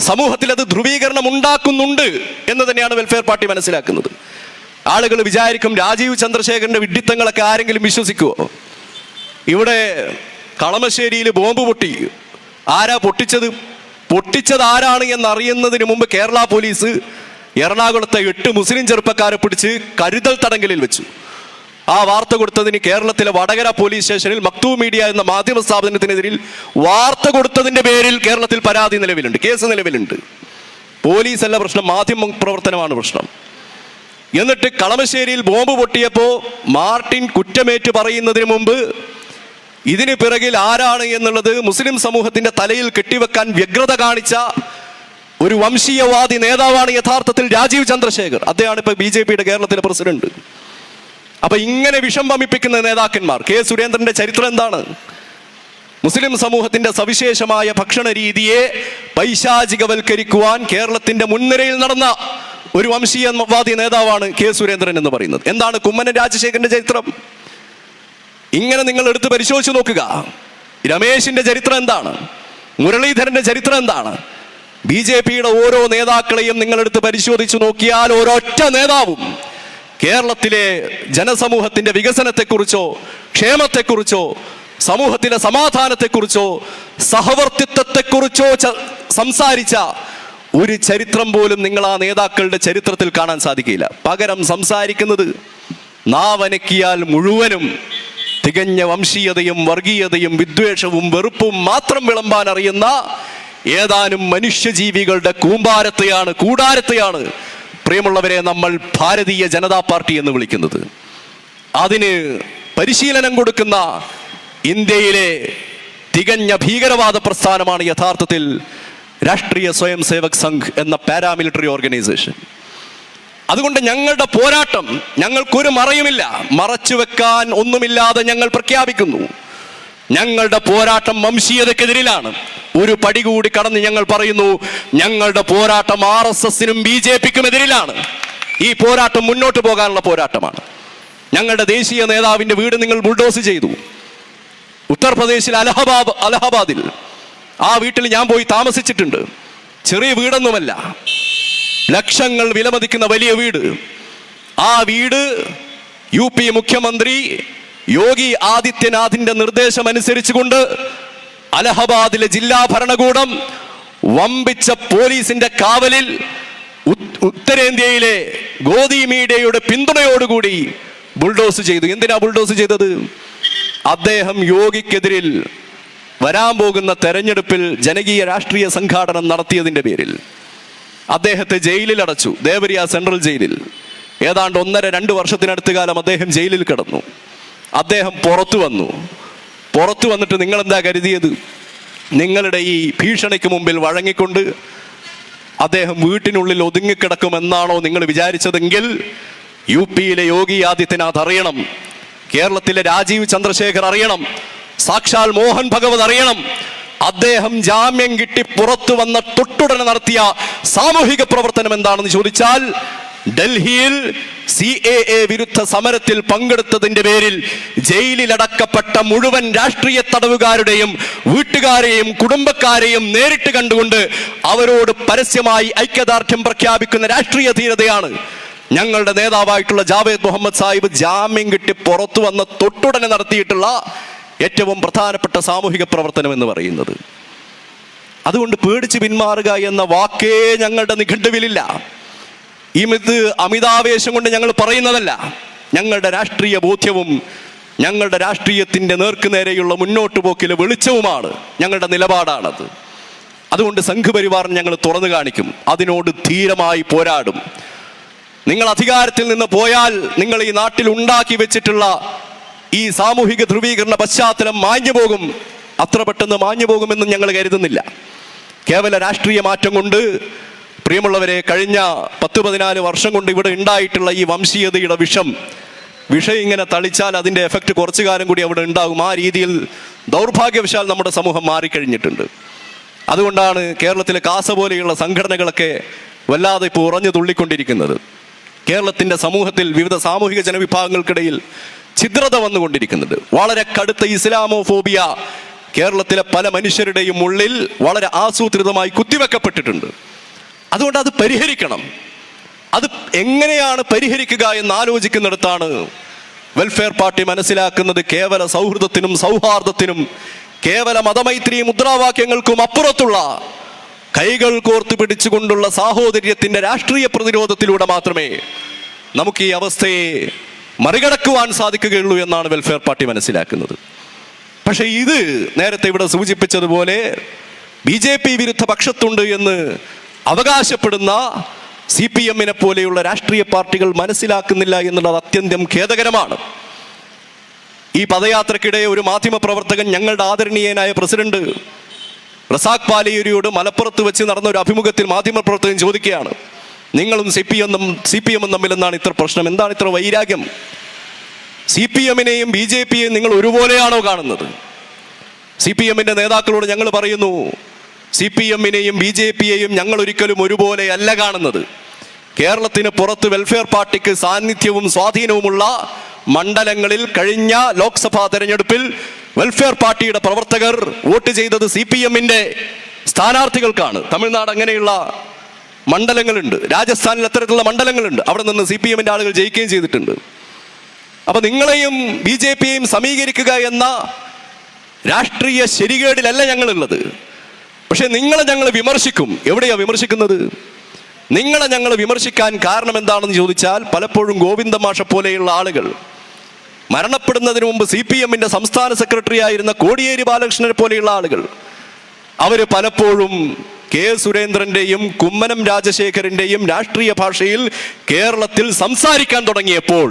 സമൂഹത്തിൽ അത് ധ്രുവീകരണം ഉണ്ടാക്കുന്നുണ്ട് എന്ന് തന്നെയാണ് വെൽഫെയർ പാർട്ടി മനസ്സിലാക്കുന്നത്. ആളുകൾ വിചാരിക്കും രാജീവ് ചന്ദ്രശേഖരന്റെ വിഡ്ഢിത്തങ്ങളൊക്കെ ആരെങ്കിലും വിശ്വസിക്കുമോ ഇവിടെ കളമശ്ശേരിയിൽ ബോംബ് പൊട്ടി. ആരാ പൊട്ടിച്ചത്? പൊട്ടിച്ചത് ആരാണ് എന്നറിയുന്നതിന് മുമ്പ് കേരള പോലീസ് എറണാകുളത്തെ എട്ട് മുസ്ലിം ചെറുപ്പക്കാരെ പിടിച്ച് കരുതൽ തടങ്കലിൽ വെച്ചു. ആ വാർത്ത കൊടുത്തതിന് കേരളത്തിലെ വടകര പോലീസ് സ്റ്റേഷനിൽ മക്തൂ മീഡിയ എന്ന മാധ്യമ സ്ഥാപനത്തിനെതിരിൽ വാർത്ത കൊടുത്തതിന്റെ പേരിൽ കേരളത്തിൽ പരാതി നിലവിലുണ്ട്. കേസ് നിലവിലുണ്ട്. പോലീസ് അല്ല പ്രശ്നം മാധ്യമ പ്രവർത്തനമാണ് പ്രശ്നം. എന്നിട്ട് കളമശ്ശേരിയിൽ ബോംബ് പൊട്ടിയപ്പോ മാർട്ടിൻ കുറ്റമേറ്റ് പറയുന്നതിന് മുമ്പ് ഇതിന് പിറകിൽ ആരാണ് എന്നുള്ളത് മുസ്ലിം സമൂഹത്തിന്റെ തലയിൽ കെട്ടിവെക്കാൻ വ്യഗ്രത കാണിച്ച ഒരു വംശീയവാദി നേതാവാണ് യഥാർത്ഥത്തിൽ രാജീവ് ചന്ദ്രശേഖർ. അദ്ദേഹമാണ് ഇപ്പൊ ബി കേരളത്തിലെ പ്രസിഡന്റ്. അപ്പൊ ഇങ്ങനെ വിഷം വമിപ്പിക്കുന്ന നേതാക്കന്മാർ. കെ സുരേന്ദ്രന്റെ ചരിത്രം എന്താണ്? മുസ്ലിം സമൂഹത്തിന്റെ സവിശേഷമായ ഭക്ഷണ രീതിയെ പൈശാചികവൽക്കരിക്കുവാൻ കേരളത്തിന്റെ മുൻനിരയിൽ നടന്ന ഒരു വംശീയവാദി നേതാവാണ് കെ സുരേന്ദ്രൻ എന്ന് പറയുന്നത്. എന്താണ് കുമ്മനൻ രാജശേഖരന്റെ ചരിത്രം? ഇങ്ങനെ നിങ്ങൾ എടുത്ത് പരിശോധിച്ച് നോക്കുക. രമേശിന്റെ ചരിത്രം എന്താണ്? മുരളീധരന്റെ ചരിത്രം എന്താണ്? ബി ജെ പിയുടെ ഓരോ നേതാക്കളെയും നിങ്ങൾ എടുത്ത് പരിശോധിച്ച് നോക്കിയാൽ ഒരൊറ്റ നേതാവും കേരളത്തിലെ ജനസമൂഹത്തിന്റെ വികസനത്തെക്കുറിച്ചോ ക്ഷേമത്തെക്കുറിച്ചോ സമൂഹത്തിലെ സമാധാനത്തെക്കുറിച്ചോ സഹവർത്തിത്വത്തെക്കുറിച്ചോ സംസാരിച്ച ഒരു ചരിത്രം പോലും നിങ്ങൾ ആ നേതാക്കളുടെ ചരിത്രത്തിൽ കാണാൻ സാധിക്കില്ല. പകരം സംസാരിക്കുന്നത് നാവനക്കിയാൽ മുഴുവനും തികഞ്ഞ വംശീയതയും വർഗീയതയും വിദ്വേഷവും വെറുപ്പും മാത്രം വിളമ്പാൻ അറിയുന്ന ഏതാനും മനുഷ്യജീവികളുടെ കൂമ്പാരത്തെയാണ് കൂടാരത്തെയാണ് പ്രിയമുള്ളവരെ നമ്മൾ ഭാരതീയ ജനതാ പാർട്ടി എന്ന് വിളിക്കുന്നത്. അതിന് പരിശീലനം കൊടുക്കുന്ന ഇന്ത്യയിലെ തികഞ്ഞ ഭീകരവാദ പ്രസ്ഥാനമാണ് യഥാർത്ഥത്തിൽ രാഷ്ട്രീയ സ്വയം സേവക് സംഘ് എന്ന പാരാമിലിറ്ററി ഓർഗനൈസേഷൻ. അതുകൊണ്ട് ഞങ്ങളുടെ പോരാട്ടം ഞങ്ങൾക്കൊരു മറയുമില്ല. മറച്ചു വെക്കാൻ ഒന്നുമില്ലാതെ ഞങ്ങൾ പ്രഖ്യാപിക്കുന്നു. ഞങ്ങളുടെ പോരാട്ടം വംശീയതക്കെതിരിലാണ് ഒരു പടി കൂടി കടന്ന് ഞങ്ങൾ പറയുന്നു ഞങ്ങളുടെ പോരാട്ടം ആർ എസ് എസിനും ബി ജെ പിക്കും എതിരിലാണ്. ഈ പോരാട്ടം മുന്നോട്ട് പോകാനുള്ള പോരാട്ടമാണ്. ഞങ്ങളുടെ ദേശീയ നേതാവിന്റെ വീട് നിങ്ങൾ ബുൾഡോസ് ചെയ്തു. ഉത്തർപ്രദേശിൽ അലഹബാദ് അലഹബാദിൽ. ആ വീട്ടിൽ ഞാൻ പോയി താമസിച്ചിട്ടുണ്ട്. ചെറിയ വീടൊന്നുമല്ല. ലക്ഷങ്ങൾ വിലമതിക്കുന്ന വലിയ വീട്. ആ വീട് യു മുഖ്യമന്ത്രി യോഗി ആദിത്യനാഥിന്റെ നിർദ്ദേശം അനുസരിച്ചുകൊണ്ട് അലഹബാദിലെ ജില്ലാ ഭരണകൂടം വമ്പിച്ച പോലീസിന്റെ കാവലിൽ ഉത്തരേന്ത്യയിലെ ഗോദി മീഡിയയുടെ പിന്തുണയോടുകൂടി ബുൾഡോസ് ചെയ്തു. എന്തിനാ ബുൾഡോസ് ചെയ്തത്? അദ്ദേഹം യോഗിക്കെതിരിൽ വരാൻ പോകുന്ന തെരഞ്ഞെടുപ്പിൽ ജനകീയ രാഷ്ട്രീയ സംഘാടനം നടത്തിയതിന്റെ പേരിൽ അദ്ദേഹത്തെ ജയിലിൽ അടച്ചു ദേവരിയ സെൻട്രൽ ജയിലിൽ. ഏതാണ്ട് ഒന്നര രണ്ട് വർഷത്തിനടുത്ത് കാലം അദ്ദേഹം ജയിലിൽ കിടന്നു. അദ്ദേഹം പുറത്തു വന്നു. പുറത്തു വന്നിട്ട് നിങ്ങൾ എന്താ കരുതിയത്? നിങ്ങളുടെ ഈ ഭീഷണിക്ക് മുമ്പിൽ വഴങ്ങിക്കൊണ്ട് അദ്ദേഹം വീട്ടിനുള്ളിൽ ഒതുങ്ങിക്കിടക്കുമെന്നാണോ നിങ്ങൾ വിചാരിച്ചതെങ്കിൽ യു പിയിലെ യോഗി ആദിത്യനാഥ് അറിയണം. കേരളത്തിലെ രാജീവ് ചന്ദ്രശേഖർ അറിയണം. സാക്ഷാൽ മോഹൻ ഭഗവത് അറിയണം. അദ്ദേഹം ജാമ്യം കിട്ടി പുറത്തു വന്ന തൊട്ടുടനെ നടത്തിയ സാമൂഹിക പ്രവർത്തനം എന്താണെന്ന് ചോദിച്ചാൽ ഡൽഹിയിൽ സി എ എ വിരുദ്ധ സമരത്തിൽ പങ്കെടുത്തതിന്റെ പേരിൽ ജയിലിലടക്കപ്പെട്ട മുഴുവൻ രാഷ്ട്രീയ തടവുകാരുടെയും വീട്ടുകാരെയും കുടുംബക്കാരെയും നേരിട്ട് കണ്ടുകൊണ്ട് അവരോട് പരസ്യമായി ഐക്യദാർഢ്യം പ്രഖ്യാപിക്കുന്ന രാഷ്ട്രീയ ധീരതയാണ് ഞങ്ങളുടെ നേതാവായിട്ടുള്ള ജാവേദ് മുഹമ്മദ് സാഹിബ് ജാമ്യം കിട്ടി പുറത്തു വന്ന തൊട്ടുടനെ നടത്തിയിട്ടുള്ള ഏറ്റവും പ്രധാനപ്പെട്ട സാമൂഹിക പ്രവർത്തനം എന്ന് പറയുന്നത്. അതുകൊണ്ട് പേടിച്ച് പിന്മാറുക എന്ന വാക്കേ ഞങ്ങളുടെ നിഘണ്ടുവിലില്ല. ഈ ഇത് അമിതാവേശം കൊണ്ട് ഞങ്ങൾ പറയുന്നതല്ല. ഞങ്ങളുടെ രാഷ്ട്രീയ ബോധ്യവും ഞങ്ങളുടെ രാഷ്ട്രീയത്തിന്റെ നേർക്കുനേരെയുള്ള മുന്നോട്ട് പോക്കിലെ വെളിച്ചവുമാണ് ഞങ്ങളുടെ നിലപാടാണത്. അതുകൊണ്ട് സംഘപരിവാറിന് ഞങ്ങൾ തുറന്നു കാണിക്കും. അതിനോട് ധീരമായി പോരാടും. നിങ്ങൾ അധികാരത്തിൽ നിന്ന് പോയാൽ നിങ്ങൾ ഈ നാട്ടിൽ ഉണ്ടാക്കി വെച്ചിട്ടുള്ള ഈ സാമൂഹിക ധ്രുവീകരണ പശ്ചാത്തലം മാഞ്ഞു പോകും. അത്ര പെട്ടെന്ന് മാഞ്ഞു പോകുമെന്ന് ഞങ്ങൾ കരുതുന്നില്ല. കേവല രാഷ്ട്രീയ മാറ്റം കൊണ്ട് പ്രിയമുള്ളവരെ കഴിഞ്ഞ പത്ത് പതിനാല് വർഷം കൊണ്ട് ഇവിടെ ഉണ്ടായിട്ടുള്ള ഈ വംശീയതയുടെ വിഷം വിഷം ഇങ്ങനെ തളിച്ചാൽ അതിന്റെ എഫക്റ്റ് കുറച്ചു കാലം കൂടി അവിടെ ഉണ്ടാകും. ആ രീതിയിൽ ദൗർഭാഗ്യവശാൽ നമ്മുടെ സമൂഹം മാറിക്കഴിഞ്ഞിട്ടുണ്ട്. അതുകൊണ്ടാണ് കേരളത്തിലെ കാസ പോലെയുള്ള സംഘടനകളൊക്കെ വല്ലാതെ ഇപ്പോൾ ഉറഞ്ഞു തുള്ളിക്കൊണ്ടിരിക്കുന്നത്. കേരളത്തിന്റെ സമൂഹത്തിൽ വിവിധ സാമൂഹിക ജനവിഭാഗങ്ങൾക്കിടയിൽ ഛിദ്രത വന്നുകൊണ്ടിരിക്കുന്നുണ്ട്. വളരെ കടുത്ത ഇസ്ലാമോഫോബിയ കേരളത്തിലെ പല മനുഷ്യരുടെയും ഉള്ളിൽ വളരെ ആസൂത്രിതമായി കുത്തിവെക്കപ്പെട്ടിട്ടുണ്ട്. അതുകൊണ്ട് അത് പരിഹരിക്കണം. അത് എങ്ങനെയാണ് പരിഹരിക്കുക എന്ന് ആലോചിക്കുന്നിടത്താണ് വെൽഫെയർ പാർട്ടി മനസ്സിലാക്കുന്നത് കേവല സൗഹൃദത്തിനും സൗഹാർദ്ദത്തിനും കേവല മതമൈത്രി മുദ്രാവാക്യങ്ങൾക്കും അപ്പുറത്തുള്ള കൈകൾ കോർത്തു പിടിച്ചുകൊണ്ടുള്ള സാഹോദര്യത്തിന്റെ രാഷ്ട്രീയ പ്രതിരോധത്തിലൂടെ മാത്രമേ നമുക്ക് ഈ അവസ്ഥയെ മറികടക്കുവാൻ സാധിക്കുകയുള്ളൂ എന്നാണ് വെൽഫെയർ പാർട്ടി മനസ്സിലാക്കുന്നത്. പക്ഷെ ഇത് നേരത്തെ ഇവിടെ സൂചിപ്പിച്ചതുപോലെ ബി ജെ പി വിരുദ്ധ പക്ഷത്തുണ്ട് എന്ന് അവകാശപ്പെടുന്ന സി പി എമ്മിനെ പോലെയുള്ള രാഷ്ട്രീയ പാർട്ടികൾ മനസ്സിലാക്കുന്നില്ല എന്നുള്ളത് അത്യന്തം ഖേദകരമാണ്. ഈ പദയാത്രക്കിടെ ഒരു മാധ്യമ പ്രവർത്തകൻ ഞങ്ങളുടെ ആദരണീയനായ പ്രസിഡന്റ് റസാഖ് പാലിയൂരിയോട് മലപ്പുറത്ത് വെച്ച് നടന്ന ഒരു അഭിമുഖത്തിൽ മാധ്യമ പ്രവർത്തകൻ ചോദിക്കുകയാണ്. നിങ്ങളും സി പി എമ്മും സി പി എമ്മും തമ്മിൽ എന്താണ് ഇത്ര പ്രശ്നം? എന്താണ് ഇത്ര വൈരാഗ്യം? സി പി എമ്മിനെയും ബി ജെ പിയെയും നിങ്ങൾ ഒരുപോലെയാണോ കാണുന്നത്? സി പി എമ്മിന്റെ നേതാക്കളോട് ഞങ്ങൾ പറയുന്നു സി പി എമ്മിനെയും ബി ജെ പിയെയും ഞങ്ങൾ ഒരിക്കലും ഒരുപോലെ അല്ല കാണുന്നത്. കേരളത്തിന് പുറത്ത് വെൽഫെയർ പാർട്ടിക്ക് സാന്നിധ്യവും സ്വാധീനവുമുള്ള മണ്ഡലങ്ങളിൽ കഴിഞ്ഞ ലോക്സഭാ തെരഞ്ഞെടുപ്പിൽ വെൽഫെയർ പാർട്ടിയുടെ പ്രവർത്തകർ വോട്ട് ചെയ്തത് സി പി എമ്മിന്റെ സ്ഥാനാർത്ഥികൾക്കാണ്. തമിഴ്നാട് അങ്ങനെയുള്ള മണ്ഡലങ്ങളുണ്ട്. രാജസ്ഥാനിൽ അത്തരത്തിലുള്ള മണ്ഡലങ്ങളുണ്ട്. അവിടെ നിന്ന് സി പി എമ്മിന്റെ ആളുകൾ ജയിക്കുകയും ചെയ്തിട്ടുണ്ട്. അപ്പൊ നിങ്ങളെയും ബി ജെ പിയെയും സമീകരിക്കുക എന്ന രാഷ്ട്രീയ ശരികേടിലല്ല ഞങ്ങളുള്ളത്. പക്ഷെ നിങ്ങളെ ഞങ്ങൾ വിമർശിക്കും. എവിടെയാ വിമർശിക്കുന്നത്? നിങ്ങളെ ഞങ്ങൾ വിമർശിക്കാൻ കാരണം എന്താണെന്ന് ചോദിച്ചാൽ പലപ്പോഴും ഗോവിന്ദ മാഷ പോലെയുള്ള ആളുകൾ. മരണപ്പെടുന്നതിന് മുമ്പ് സി പി എമ്മിന്റെ സംസ്ഥാന സെക്രട്ടറി ആയിരുന്ന കോടിയേരി ബാലകൃഷ്ണനെ പോലെയുള്ള ആളുകൾ. അവർ പലപ്പോഴും കെ സുരേന്ദ്രന്റെയും കുമ്മനം രാജശേഖരന്റെയും രാഷ്ട്രീയ ഭാഷയിൽ കേരളത്തിൽ സംസാരിക്കാൻ തുടങ്ങിയപ്പോൾ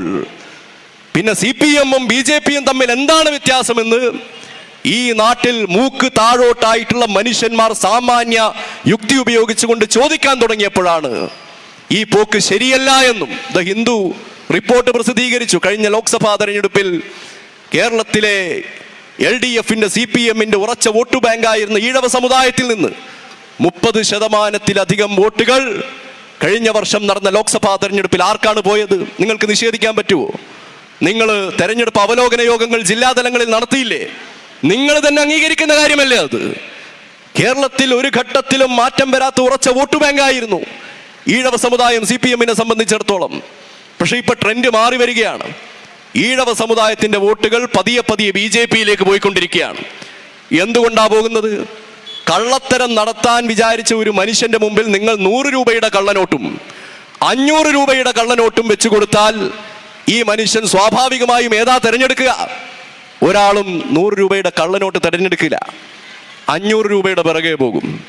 പിന്നെ സി പി എമ്മും ബി ജെ പിയും തമ്മിൽ എന്താണ് വ്യത്യാസമെന്ന് ഈ നാട്ടിൽ മൂക്ക് താഴോട്ടായിട്ടുള്ള മനുഷ്യന്മാർ സാമാന്യ യുക്തി ഉപയോഗിച്ചുകൊണ്ട് ചോദിക്കാൻ തുടങ്ങിയപ്പോഴാണ് ഈ പോക്ക് ശരിയല്ല എന്നും ദ ഹിന്ദു റിപ്പോർട്ട് പ്രസിദ്ധീകരിച്ചു. കഴിഞ്ഞ ലോക്സഭാ തെരഞ്ഞെടുപ്പിൽ കേരളത്തിലെ എൽ ഡി എഫിന്റെ സി പി എമ്മിന്റെ ഉറച്ച വോട്ട് ബാങ്കായിരുന്ന ഈഴവ സമുദായത്തിൽ നിന്ന് മുപ്പത് ശതമാനത്തിലധികം വോട്ടുകൾ കഴിഞ്ഞ വർഷം നടന്ന ലോക്സഭാ തെരഞ്ഞെടുപ്പിൽ ആർക്കാണ് പോയത്? നിങ്ങൾക്ക് നിഷേധിക്കാൻ പറ്റുമോ നിങ്ങൾ തെരഞ്ഞെടുപ്പ് അവലോകന യോഗങ്ങൾ ജില്ലാതലങ്ങളിൽ നടത്തിയില്ലേ? നിങ്ങൾ തന്നെ അംഗീകരിക്കുന്ന കാര്യമല്ലേ അത്? കേരളത്തിൽ ഒരു ഘട്ടത്തിലും മാറ്റം വരാത്ത ഉറച്ച വോട്ട് ബാങ്കായിരുന്നു ഈഴവ സമുദായം സി പി എമ്മിനെ സംബന്ധിച്ചിടത്തോളം. പക്ഷേ ഇപ്പൊ ട്രെൻഡ് മാറി വരികയാണ്. ഈഴവ സമുദായത്തിന്റെ വോട്ടുകൾ പതിയെ പതിയെ ബി ജെ പിയിലേക്ക് പോയിക്കൊണ്ടിരിക്കുകയാണ്. എന്തുകൊണ്ടാ പോകുന്നത്? കള്ളത്തരം നടത്താൻ വിചാരിച്ച ഒരു മനുഷ്യന്റെ മുമ്പിൽ നിങ്ങൾ നൂറ് രൂപയുടെ കള്ളനോട്ടും അഞ്ഞൂറ് രൂപയുടെ കള്ളനോട്ടും വെച്ചു കൊടുത്താൽ ഈ മനുഷ്യൻ സ്വാഭാവികമായും ഏതാ തെരഞ്ഞെടുക്കുക? ഒരാളും നൂറ് രൂപയുടെ കള്ളനോട്ട് തിരഞ്ഞെടുക്കില്ല. അഞ്ഞൂറ് രൂപയുടെ പിറകെ പോകും.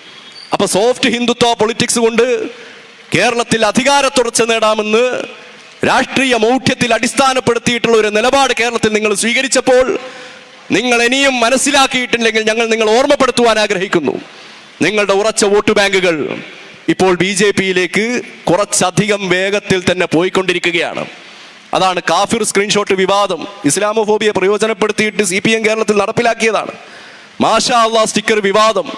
അപ്പൊ സോഫ്റ്റ് ഹിന്ദുത്വ പൊളിറ്റിക്സ് കൊണ്ട് കേരളത്തിൽ അധികാര തുടർച്ച നേടാമെന്ന് രാഷ്ട്രീയ മൗഢ്യത്തിൽ അടിസ്ഥാനപ്പെടുത്തിയിട്ടുള്ള ഒരു നിലപാട് കേരളത്തിൽ നിങ്ങൾ സ്വീകരിച്ചപ്പോൾ നിങ്ങൾ ഇനിയും മനസ്സിലാക്കിയിട്ടില്ലെങ്കിൽ ഞങ്ങൾ നിങ്ങൾ ഓർമ്മപ്പെടുത്തുവാൻ ആഗ്രഹിക്കുന്നു. നിങ്ങളുടെ ഉറച്ച വോട്ട് ബാങ്കുകൾ ഇപ്പോൾ ബി ജെ പിയിലേക്ക് കുറച്ചധികം വേഗത്തിൽ തന്നെ പോയിക്കൊണ്ടിരിക്കുകയാണ്. അതാണ് കാഫിർ സ്ക്രീൻഷോട്ട് വിവാദം. ഇസ്ലാമോഫോബിയെ പ്രയോജനപ്പെടുത്തിയിട്ട് സി പി എം കേരളത്തിൽ നടപ്പിലാക്കിയതാണ്. മാഷാ അള്ളാ സ്റ്റിക്കർ വിവാദം.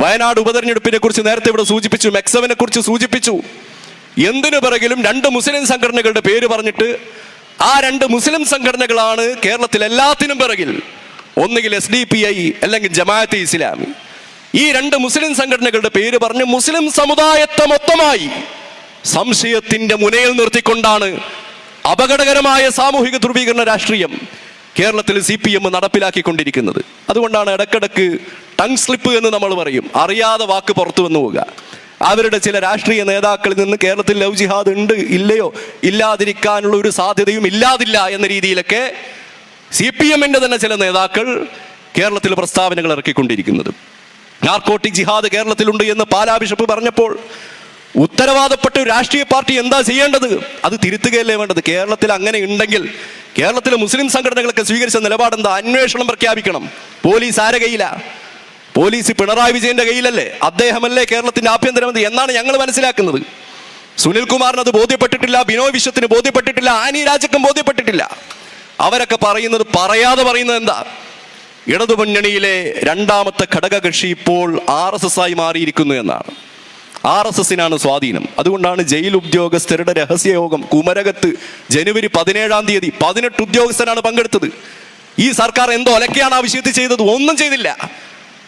വയനാട് ഉപതെരഞ്ഞെടുപ്പിനെ കുറിച്ച് നേരത്തെ ഇവിടെ സൂചിപ്പിച്ചു മെക്സവിനെ കുറിച്ച് സൂചിപ്പിച്ചു. എന്തിനു പിറകിലും രണ്ട് മുസ്ലിം സംഘടനകളുടെ പേര് പറഞ്ഞിട്ട് ആ രണ്ട് മുസ്ലിം സംഘടനകളാണ് കേരളത്തിൽ എല്ലാത്തിനും പിറകിൽ. ഒന്നുകിൽ എസ് ഡി പി ഐ അല്ലെങ്കിൽ ജമാഅത്തെ ഇസ്ലാമി. ഈ രണ്ട് മുസ്ലിം സംഘടനകളുടെ പേര് പറഞ്ഞ് മുസ്ലിം സമുദായത്തെ മൊത്തമായി സംശയത്തിന്റെ മുനയിൽ നിർത്തിക്കൊണ്ടാണ് അപകടകരമായ സാമൂഹിക ധ്രുവീകരണ രാഷ്ട്രീയം കേരളത്തിൽ സി പി എം നടപ്പിലാക്കിക്കൊണ്ടിരിക്കുന്നത്. അതുകൊണ്ടാണ് ഇടക്കിടക്ക് ടങ് സ്ലിപ്പ് എന്ന് നമ്മൾ പറയും. അറിയാതെ വാക്ക് പുറത്തു വന്നു പോവുക. അവരുടെ ചില രാഷ്ട്രീയ നേതാക്കളിൽ നിന്ന് കേരളത്തിൽ ലവ് ജിഹാദ് ഉണ്ട് ഇല്ലയോ? ഇല്ലാതിരിക്കാനുള്ള ഒരു സാധ്യതയും ഇല്ലാതില്ല എന്ന രീതിയിലൊക്കെ സി പി എമ്മിന്റെ തന്നെ ചില നേതാക്കൾ കേരളത്തിൽ പ്രസ്താവനകൾ ഇറക്കിക്കൊണ്ടിരിക്കുന്നത്. നാർക്കോട്ടിക് ജിഹാദ് കേരളത്തിലുണ്ട് എന്ന് പാലാ ബിഷപ്പ് പറഞ്ഞപ്പോൾ ഉത്തരവാദപ്പെട്ട ഒരു രാഷ്ട്രീയ പാർട്ടി എന്താ ചെയ്യേണ്ടത്? അത് തിരുത്തുകയല്ലേ വേണ്ടത്? കേരളത്തിൽ അങ്ങനെ ഉണ്ടെങ്കിൽ കേരളത്തിലെ മുസ്ലിം സംഘടനകളൊക്കെ സ്വീകരിച്ച നിലപാടെന്താ? അന്വേഷണം പ്രഖ്യാപിക്കണം. പോലീസ് ആരെ കയ്യില? പോലീസ് പിണറായി വിജയന്റെ കയ്യിലല്ലേ? അദ്ദേഹമല്ലേ കേരളത്തിന്റെ ആഭ്യന്തരമന്ത്രി എന്നാണ് ഞങ്ങൾ മനസ്സിലാക്കുന്നത്. സുനിൽ കുമാറിന് അത് ബോധ്യപ്പെട്ടിട്ടില്ല ബിനോയ് വിശ്വത്തിന് ബോധ്യപ്പെട്ടിട്ടില്ല ആനി രാജക്കും ബോധ്യപ്പെട്ടിട്ടില്ല. അവരൊക്കെ പറയുന്നത് പറയാതെ പറയുന്നത് എന്താ? ഇടതുമുന്നണിയിലെ രണ്ടാമത്തെ ഘടകകക്ഷി ഇപ്പോൾ ആർ എസ് എസ് ആയി മാറിയിരിക്കുന്നു എന്നാണ്. ആർ എസ് എസിനാണ് സ്വാധീനം. അതുകൊണ്ടാണ് ജയിൽ ഉദ്യോഗസ്ഥരുടെ രഹസ്യയോഗം കുമരകത്ത് ജനുവരി പതിനേഴാം തീയതി പതിനെട്ട് ഉദ്യോഗസ്ഥരാണ് പങ്കെടുത്തത്. ഈ സർക്കാർ എന്തോ ഒലക്കെയാണ് ആ വിഷയത്തിൽ ചെയ്തത്? ഒന്നും ചെയ്തില്ല.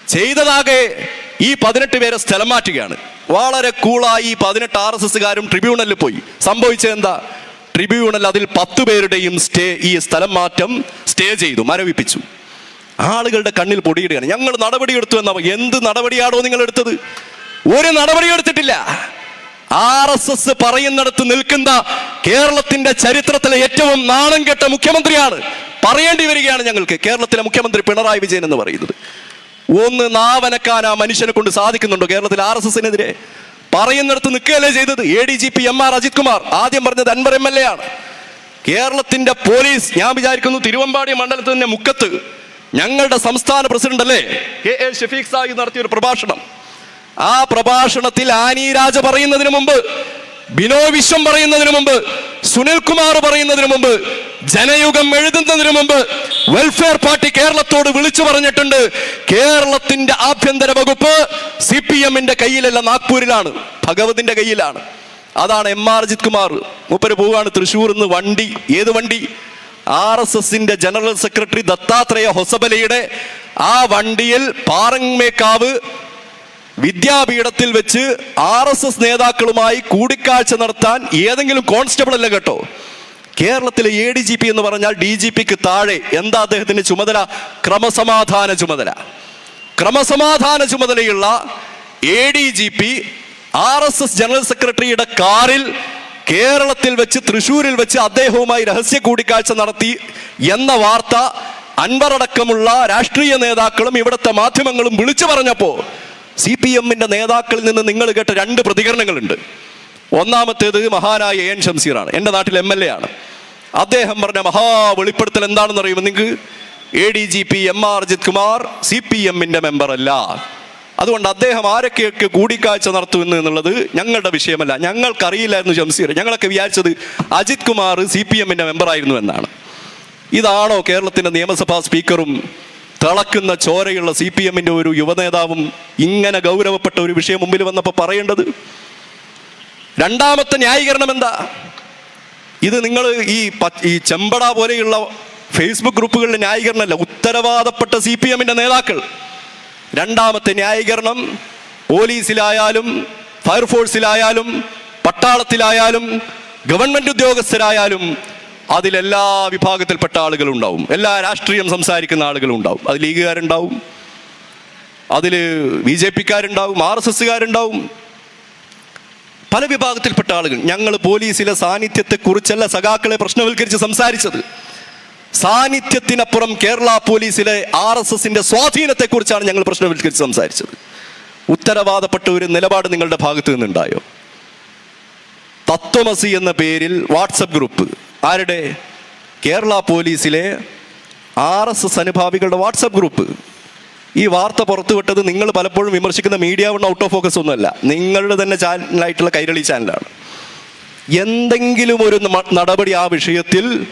ചെയ്തതാകെ ഈ പതിനെട്ട് പേരെ സ്ഥലം മാറ്റുകയാണ്. വളരെ കൂളായി പതിനെട്ട് ആർ എസ് എസ്സുകാരും ട്രിബ്യൂണലിൽ പോയി. സംഭവിച്ചത് എന്താ? ട്രിബ്യൂണൽ അതിൽ പത്ത് പേരുടെയും സ്റ്റേ ഈ സ്ഥലം മാറ്റം സ്റ്റേ ചെയ്തു മരവിപ്പിച്ചു. ആളുകളുടെ കണ്ണിൽ പൊടിയിടുകയാണ്. ഞങ്ങൾ നടപടിയെടുത്തു എന്നാ? എന്ത് നടപടിയാണോ നിങ്ങൾ എടുത്തത്? ഒരു നടപടി എടുത്തിട്ടില്ല ആർ എസ് എസ് പറയുന്നിടത്ത് നിൽക്കുന്ന കേരളത്തിന്റെ ചരിത്രത്തിലെ ഏറ്റവും നാണം കെട്ട മുഖ്യമന്ത്രിയാണ് പറയേണ്ടി വരികയാണ് ഞങ്ങൾക്ക്. കേരളത്തിലെ മുഖ്യമന്ത്രി പിണറായി വിജയൻ എന്ന് പറയുന്നത്. ഒന്ന് നാവനക്കാൻ ആ മനുഷ്യനെ കൊണ്ട് സാധിക്കുന്നുണ്ടോ കേരളത്തിൽ ആർ എസ് എസിനെതിരെ? പറയുന്നിടത്ത് നിൽക്കുകയല്ലേ ചെയ്തത്? A D G P M R Ajith Kumar ആദ്യം പറഞ്ഞത് അൻവർ എം എൽ എ ആണ്. കേരളത്തിന്റെ പോലീസ് ഞാൻ വിചാരിക്കുന്നു തിരുവമ്പാടി മണ്ഡലത്തിന്റെ മുക്കത്ത് ഞങ്ങളുടെ സംസ്ഥാന പ്രസിഡന്റ് അല്ലേ? കെ എ ഷഫീഖ് സാഹിബ് നടത്തിയ ഒരു പ്രഭാഷണം. ആ പ്രഭാഷണത്തിൽ ആനി രാജ പറയുന്നതിന് മുമ്പ് ബിനോ വിശ്വം പറയുന്നതിന് മുമ്പ് സുനിൽ കുമാർ പറയുന്നതിന് മുമ്പ് ജനയുഗം എഴുതുന്നതിന് മുമ്പ് വെൽഫെയർ പാർട്ടി കേരളത്തോട് വിളിച്ചു പറഞ്ഞിട്ടുണ്ട്. കേരളത്തിന്റെ ആഭ്യന്തര വകുപ്പ് സി പി എമ്മിന്റെ കയ്യിലല്ല നാഗ്പൂരിലാണ് ഭഗവതിന്റെ കയ്യിലാണ്. അതാണ് എം ആർ അജിത് കുമാർ. മൂപ്പര് പോവുകയാണ് തൃശ്ശൂർ നിന്ന് വണ്ടി ഏത് വണ്ടി? ആർ എസ് എസിന്റെ ജനറൽ സെക്രട്ടറി ദത്താത്രേയ ഹൊസബലയുടെ ആ വണ്ടിയിൽ പാറങ്ങേക്കാവ് വിദ്യാപീഠത്തിൽ വെച്ച് ആർ എസ് എസ് നേതാക്കളുമായി കൂടിക്കാഴ്ച നടത്താൻ ഏതെങ്കിലും കോൺസ്റ്റബിൾ അല്ല കേട്ടോ? കേരളത്തിലെ എ ഡി ജി പി എന്ന് പറഞ്ഞാൽ ഡി ജി പിക്ക് താഴെ എന്താ അദ്ദേഹത്തിന്റെ ചുമതല? ക്രമസമാധാന ചുമതല. ക്രമസമാധാന ചുമതലയുള്ള A D G P R S S general സെക്രട്ടറിയുടെ കാറിൽ കേരളത്തിൽ വെച്ച് തൃശൂരിൽ വെച്ച് അദ്ദേഹവുമായി രഹസ്യ കൂടിക്കാഴ്ച നടത്തി എന്ന വാർത്ത അൻവറടക്കമുള്ള രാഷ്ട്രീയ നേതാക്കളും ഇവിടുത്തെ മാധ്യമങ്ങളും വിളിച്ചു പറഞ്ഞപ്പോ സി പി എമ്മിന്റെ നേതാക്കളിൽ നിന്ന് നിങ്ങൾ കേട്ട രണ്ട് പ്രതികരണങ്ങളുണ്ട്. ഒന്നാമത്തേത് മഹാനായ എൻ ഷംസീറാണ് എന്റെ നാട്ടിൽ എം എൽ എ ആണ്. അദ്ദേഹം പറഞ്ഞ മഹാ വെളിപ്പെടുത്തൽ എന്താണെന്ന് അറിയുമ്പോൾ നിങ്ങൾക്ക്? A D G P M R Ajith Kumar C P എമ്മിന്റെ മെമ്പർ അല്ല അതുകൊണ്ട് അദ്ദേഹം ആരൊക്കെയൊക്കെ കൂടിക്കാഴ്ച നടത്തുമെന്ന് എന്നുള്ളത് ഞങ്ങളുടെ വിഷയമല്ല. ഞങ്ങൾക്കറിയില്ലായിരുന്നു ഷംസീർ ഞങ്ങളൊക്കെ വിചാരിച്ചത് അജിത് കുമാർ സി പി എമ്മിന്റെ മെമ്പറായിരുന്നു എന്നാണ്. ഇതാണോ കേരളത്തിന്റെ നിയമസഭാ സ്പീക്കറും തിളക്കുന്ന ചോരയുള്ള സി പി എമ്മിന്റെ ഒരു യുവനേതാവും ഇങ്ങനെ ഗൗരവപ്പെട്ട ഒരു വിഷയം മുമ്പിൽ വന്നപ്പോൾ പറയേണ്ടത്? രണ്ടാമത്തെ ന്യായീകരണം എന്താ? ഇത് നിങ്ങൾ ഈ ഈ ചെമ്പട പോലെയുള്ള ഫേസ്ബുക്ക് ഗ്രൂപ്പുകളിലെ ന്യായീകരണമല്ല ഉത്തരവാദപ്പെട്ട സി പി എമ്മിന്റെ നേതാക്കൾ. രണ്ടാമത്തെ ന്യായീകരണം പോലീസിലായാലും ഫയർഫോഴ്സിലായാലും പട്ടാളത്തിലായാലും ഗവൺമെന്റ് ഉദ്യോഗസ്ഥരായാലും അതിലെല്ലാ വിഭാഗത്തിൽപ്പെട്ട ആളുകളുണ്ടാവും. എല്ലാ രാഷ്ട്രീയം സംസാരിക്കുന്ന ആളുകളുണ്ടാവും. അത് ലീഗുകാരുണ്ടാവും. അതിൽ ബി ജെ പിക്കാരുണ്ടാവും ആർ എസ് എസ്സുകാരുണ്ടാവും. പല വിഭാഗത്തിൽപ്പെട്ട ആളുകൾ. ഞങ്ങൾ പോലീസിലെ സാന്നിധ്യത്തെക്കുറിച്ചല്ല സഖാക്കളെ പ്രശ്നവൽക്കരിച്ച് സംസാരിച്ചത്. സാന്നിധ്യത്തിനപ്പുറം കേരള പോലീസിലെ ആർ എസ് എസിന്റെ സ്വാധീനത്തെക്കുറിച്ചാണ് ഞങ്ങൾ പ്രശ്നവൽക്കരിച്ച് സംസാരിച്ചത്. ഉത്തരവാദപ്പെട്ട ഒരു നിലപാട് നിങ്ങളുടെ ഭാഗത്ത് നിന്നുണ്ടായോ? തത്വമസി എന്ന പേരിൽ വാട്സപ്പ് ഗ്രൂപ്പ്. ആരുടെ? കേരള പോലീസിലെ ആർ എസ് എസ് അനുഭാവികളുടെ വാട്സപ്പ് ഗ്രൂപ്പ്. ഈ വാർത്ത പുറത്തുവിട്ടത് നിങ്ങൾ പലപ്പോഴും വിമർശിക്കുന്ന Media One out of focus ഒന്നുമല്ല. നിങ്ങളുടെ തന്നെ ചാനലായിട്ടുള്ള കൈരളി ചാനലാണ്. എന്തെങ്കിലും ഒരു നടപടി ആ വിഷയത്തിൽ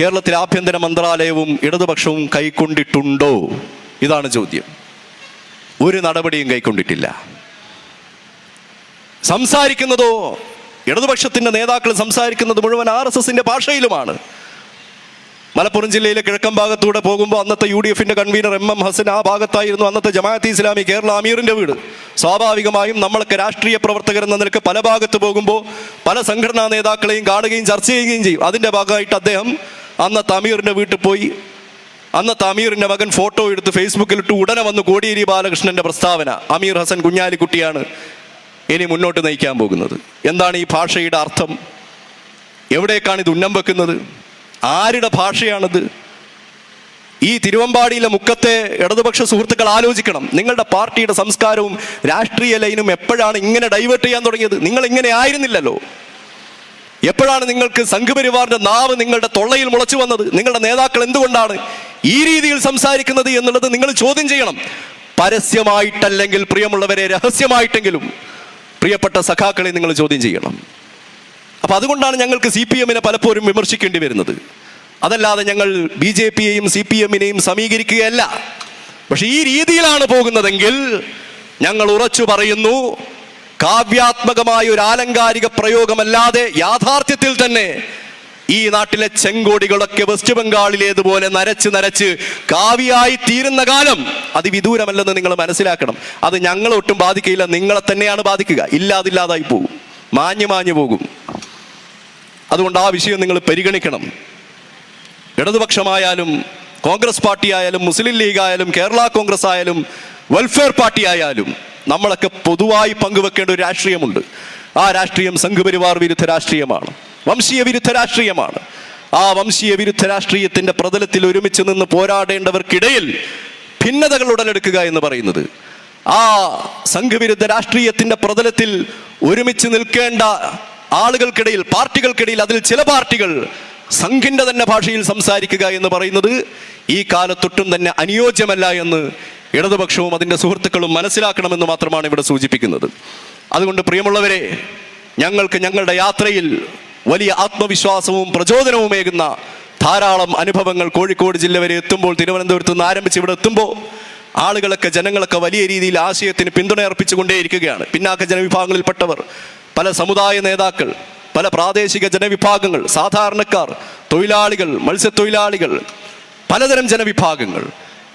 കേരളത്തിലെ ആഭ്യന്തര മന്ത്രാലയവും ഇടതുപക്ഷവും കൈക്കൊണ്ടിട്ടുണ്ടോ? ഇതാണ് ചോദ്യം. ഒരു നടപടിയും കൈക്കൊണ്ടിട്ടില്ല. സംസാരിക്കുന്നതോ ഇടതുപക്ഷത്തിന്റെ നേതാക്കൾ സംസാരിക്കുന്നത് മുഴുവൻ ആർ എസ് എസിന്റെ ഭാഷയിലുമാണ്. മലപ്പുറം ജില്ലയിലെ കിഴക്കൻ ഭാഗത്തൂടെ പോകുമ്പോൾ അന്നത്തെ യു ഡി എഫിന്റെ കൺവീനർ എം എം ഹസൻ ആ ഭാഗത്തായിരുന്നു അന്നത്തെ ജമാഅത്ത് ഇസ്ലാമി കേരള അമീറിന്റെ വീട്. സ്വാഭാവികമായും നമ്മളൊക്കെ രാഷ്ട്രീയ പ്രവർത്തകർ എന്ന നിലയ്ക്ക് പല ഭാഗത്ത് പോകുമ്പോൾ പല സംഘടനാ നേതാക്കളെയും കാണുകയും ചർച്ച ചെയ്യുകയും ചെയ്യും. അതിന്റെ ഭാഗമായിട്ട് അദ്ദേഹം അന്നത്തെ അമീറിന്റെ വീട്ടിൽ പോയി. അന്നത്തെ അമീറിന്റെ മകൻ ഫോട്ടോ എടുത്ത് ഫേസ്ബുക്കിലിട്ട് ഉടനെ വന്ന് കോടിയേരി ബാലകൃഷ്ണന്റെ പ്രസ്താവന. അമീർ ഹസൻ കുഞ്ഞാലിക്കുട്ടിയാണ്. ഇനി മുന്നോട്ട് നയിക്കാൻ പോകുന്നത്. എന്താണ് ഈ ഭാഷയുടെ അർത്ഥം? എവിടേക്കാണ് ഇത് ഉന്നം വെക്കുന്നത്? ആരുടെ ഭാഷയാണിത്? ഈ തിരുവമ്പാടിയിലെ മുക്കത്തെ ഇടതുപക്ഷ സുഹൃത്തുക്കൾ ആലോചിക്കണം. നിങ്ങളുടെ പാർട്ടിയുടെ സംസ്കാരവും രാഷ്ട്രീയ ലൈനും എപ്പോഴാണ് ഇങ്ങനെ ഡൈവേർട്ട് ചെയ്യാൻ തുടങ്ങിയത്? നിങ്ങൾ ഇങ്ങനെ ആയിരുന്നില്ലല്ലോ. എപ്പോഴാണ് നിങ്ങൾക്ക് സംഘപരിവാറിന്റെ നാവ് നിങ്ങളുടെ തൊള്ളയിൽ മുളച്ചു വന്നത്? നിങ്ങളുടെ നേതാക്കൾ എന്തുകൊണ്ടാണ് ഈ രീതിയിൽ സംസാരിക്കുന്നത് എന്നുള്ളത് നിങ്ങൾ ചോദ്യം ചെയ്യണം. പരസ്യമായിട്ടല്ലെങ്കിൽ പ്രിയമുള്ളവരെ രഹസ്യമായിട്ടെങ്കിലും പ്രിയപ്പെട്ട സഖാക്കളെ നിങ്ങൾ ചോദ്യം ചെയ്യണം. അപ്പോൾ അതുകൊണ്ടാണ് ഞങ്ങൾക്ക് സി പി എമ്മിനെ പലപ്പോഴും വിമർശിക്കേണ്ടി വരുന്നത്. അതല്ലാതെ ഞങ്ങൾ ബി ജെ പിയെയും സി പി എമ്മിനെയും സമീകരിക്കുകയല്ല. പക്ഷെ ഈ രീതിയിലാണ് പോകുന്നതെങ്കിൽ ഞങ്ങൾ ഉറച്ചു പറയുന്നു കാവ്യാത്മകമായ ഒരു ആലങ്കാരിക പ്രയോഗമല്ലാതെ യാഥാർത്ഥ്യത്തിൽ തന്നെ ഈ നാട്ടിലെ ചെങ്കോടികളൊക്കെ വെസ്റ്റ് ബംഗാളിലേതുപോലെ നരച്ച് നരച്ച് കാവിയായി തീരുന്ന കാലം അത് വിദൂരമല്ലെന്ന് നിങ്ങൾ മനസ്സിലാക്കണം. അത് ഞങ്ങളെ ഒട്ടും ബാധിക്കില്ല നിങ്ങളെ തന്നെയാണ് ബാധിക്കുക. ഇല്ലാതില്ലാതായി പോകും. മാഞ്ഞു മാഞ്ഞു പോകും. അതുകൊണ്ട് ആ വിഷയം നിങ്ങൾ പരിഗണിക്കണം. ഇടതുപക്ഷമായാലും കോൺഗ്രസ് പാർട്ടി ആയാലും മുസ്ലിം ലീഗ് ആയാലും കേരള കോൺഗ്രസ് ആയാലും വെൽഫെയർ പാർട്ടി ആയാലും നമ്മളൊക്കെ പൊതുവായി പങ്കുവെക്കേണ്ട ഒരു രാഷ്ട്രീയമുണ്ട്. ആ രാഷ്ട്രീയം സംഘപരിവാർ വിരുദ്ധ രാഷ്ട്രീയമാണ്. വംശീയ വിരുദ്ധ രാഷ്ട്രീയമാണ്. ആ വംശീയ വിരുദ്ധ രാഷ്ട്രീയത്തിന്റെ പ്രതലത്തിൽ ഒരുമിച്ച് നിന്ന് പോരാടേണ്ടവർക്കിടയിൽ ഭിന്നതകൾ ഉടലെടുക്കുക എന്ന് പറയുന്നത്. ആ സംഘവിരുദ്ധ രാഷ്ട്രീയത്തിന്റെ പ്രതലത്തിൽ ഒരുമിച്ച് നിൽക്കേണ്ട ആളുകൾക്കിടയിൽ പാർട്ടികൾക്കിടയിൽ അതിൽ ചില പാർട്ടികൾ സംഘിന്റെ തന്നെ ഭാഷയിൽ സംസാരിക്കുക എന്ന് പറയുന്നത് ഈ കാലത്തൊട്ടും തന്നെ അനുയോജ്യമല്ല എന്ന് ഇടതുപക്ഷവും അതിന്റെ സുഹൃത്തുക്കളും മനസ്സിലാക്കണമെന്ന് മാത്രമാണ് ഇവിടെ സൂചിപ്പിക്കുന്നത്. അതുകൊണ്ട് പ്രിയമുള്ളവരെ ഞങ്ങൾക്ക് ഞങ്ങളുടെ യാത്രയിൽ വലിയ ആത്മവിശ്വാസവും പ്രചോദനവുമേകുന്ന ധാരാളം അനുഭവങ്ങൾ കോഴിക്കോട് ജില്ല വരെ എത്തുമ്പോൾ തിരുവനന്തപുരത്ത് നിന്ന് ആരംഭിച്ച് ഇവിടെ എത്തുമ്പോൾ ആളുകളൊക്കെ ജനങ്ങളൊക്കെ വലിയ രീതിയിൽ ആശയത്തിന് പിന്തുണ അർപ്പിച്ചുകൊണ്ടേയിരിക്കുകയാണ്. പിന്നാക്ക ജനവിഭാഗങ്ങളിൽപ്പെട്ടവർ പല സമുദായ നേതാക്കൾ പല പ്രാദേശിക ജനവിഭാഗങ്ങൾ സാധാരണക്കാർ തൊഴിലാളികൾ മത്സ്യത്തൊഴിലാളികൾ പലതരം ജനവിഭാഗങ്ങൾ.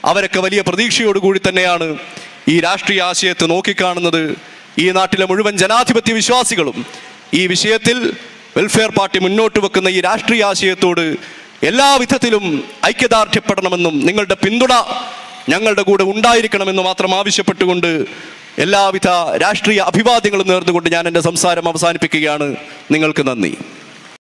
അവരൊക്കെ വലിയ പ്രതീക്ഷയോടുകൂടി തന്നെയാണ് ഈ രാഷ്ട്രീയ ആശയത്തെ നോക്കിക്കാണുന്നത്. ഈ നാട്ടിലെ മുഴുവൻ ജനാധിപത്യ വിശ്വാസികളും ഈ വിഷയത്തിൽ വെൽഫെയർ പാർട്ടി മുന്നോട്ട് വെക്കുന്ന ഈ രാഷ്ട്രീയ ആശയത്തോട് എല്ലാ വിധത്തിലും ഐക്യദാർഢ്യപ്പെടണമെന്നും നിങ്ങളുടെ പിന്തുണ ഞങ്ങളുടെ കൂടെ ഉണ്ടായിരിക്കണമെന്ന് മാത്രം ആവശ്യപ്പെട്ടുകൊണ്ട് എല്ലാവിധ രാഷ്ട്രീയ അഭിവാദ്യങ്ങളും നേർന്നുകൊണ്ട് ഞാൻ എന്റെ സംസാരം അവസാനിപ്പിക്കുകയാണ്. നിങ്ങൾക്ക് നന്ദി.